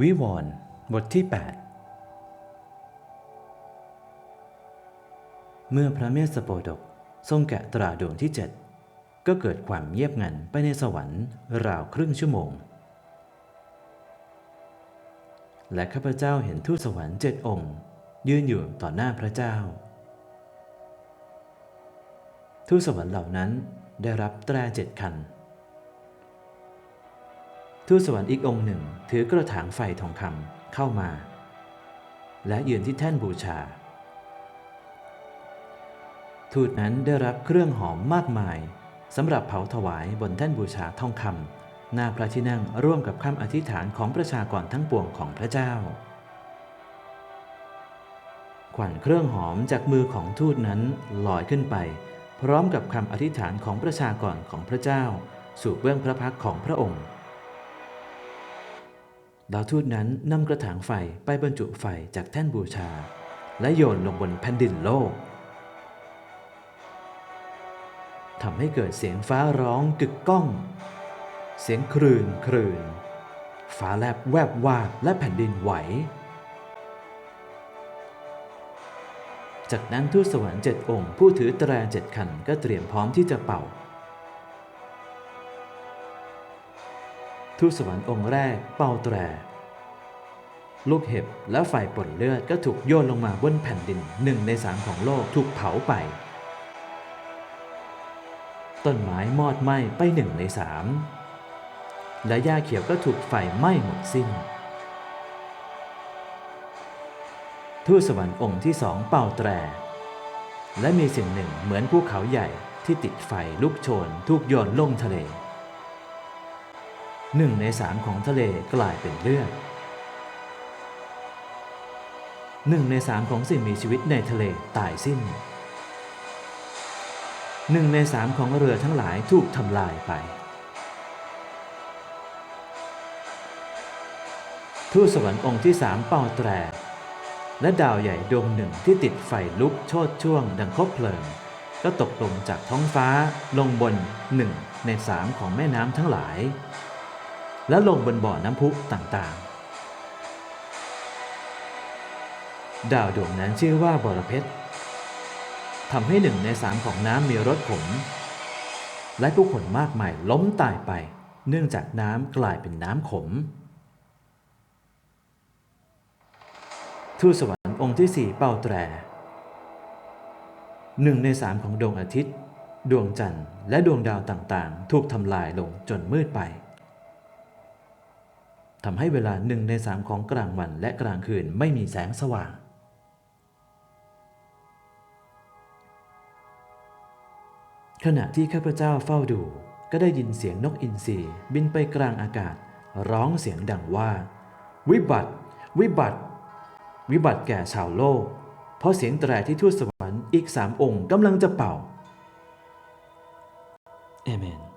วิวรณ์บทที่ 8 เมื่อพระเมสสโปดกทรงแกะตราดวงที่เจ็ดก็เกิดความเงียบงันไปในสวรรค์ราวครึ่งชั่วโมง และข้าพเจ้าเห็นทูตสวรรค์เจ็ดองค์ ยืนอยู่ต่อหน้าพระเจ้า ทูตสวรรค์เหล่านั้นได้รับแตรเจ็ดคัน ทูตสวรรค์อีกองค์หนึ่ง ถือกระถางไฟทองคำเข้ามา และยืนที่แท่นบูชา ทูตนั้นได้รับเครื่องหอมมากมายสำหรับเผาถวายบนแท่นบูชาทองคำหน้าพระที่นั่งร่วมกับคำอธิษฐานของประชากรทั้งปวงของพระเจ้าขวัญเครื่องหอมจากมือของทูตนั้นลอยขึ้นไป พร้อมกับคำอธิษฐานของประชากรของพระเจ้า สู่เบื้องพระพักของพระองค์ ดาวทูตนั้นนำกระถางไฟไปบรรจุไฟจากแท่นบูชา และโยนลงบนแผ่นดินโลกทำให้เกิดเสียงฟ้าร้องกึกก้อง เสียงครืนครืนฟ้าแลบแวบวาบและแผ่นดินไหว จากนั้นทูตสวรรค์เจ็ดองค์ผู้ถือแตรเจ็ดขันก็เตรียมพร้อมที่จะเป่า ทูตสวรรค์องค์แรกเป่าแตร ลูกเห็บและไฟป่นเลือดก็ถูกโยนลงมาบนแผ่นดินหนึ่งในสามของโลกถูกเผาไป ต้นไม้มอดไหม้ไปหนึ่งในสามและหญ้าเขียวก็ถูกไฟไหม้หมดสิ้น ทูตสวรรค์องค์ที่สองเป่าแตร และมีสิ่งหนึ่งเหมือนภูเขาใหญ่ที่ติดไฟลุกโชนถูกโยนลงทะเล หนึ่งในสามของทะเลกลายเป็นเลือดหนึ่งในสามของสิ่งมีชีวิตในทะเลตายสิ้นหนึ่งในสามของเรือทั้งหลายถูกทำลายไปทูตสวรรค์องค์ที่สามเป่าแตร และดาวใหญ่ดวงหนึ่งที่ติดไฟลุกโชดช่วงดังคบเพลิง ก็ตกลงจากท้องฟ้าลงบนหนึ่งในสามของแม่น้ำทั้งหลาย และลงบนบ่อน้ำพุต่างๆ ดาวดวงนั้นชื่อว่าบรเพชรทำให้หนึ่งในสามของน้ำมีรสขม และผู้คนมากมายล้มตายไป เนื่องจากน้ำกลายเป็นน้ำขม ทูตสวรรค์องค์ที่สี่เป่าแตรหนึ่งในสามของดวงอาทิตย์ ดวงจันทร์และดวงดาวต่างๆ ถูกทำลายลงจนมืดไป ทำให้เวลาหนึ่งในสามของกลางวันและกลางคืนไม่มีแสงสว่าง ขณะที่ข้าพเจ้าเฝ้าดู ก็ได้ยินเสียงนกอินทรีบินไปกลางอากาศ ร้องเสียงดังว่า วิบัติ วิบัติ วิบัติแก่ชาวโลก เพราะเสียงแตรที่ทูตสวรรค์อีกสามองค์กำลังจะเป่าเอเมน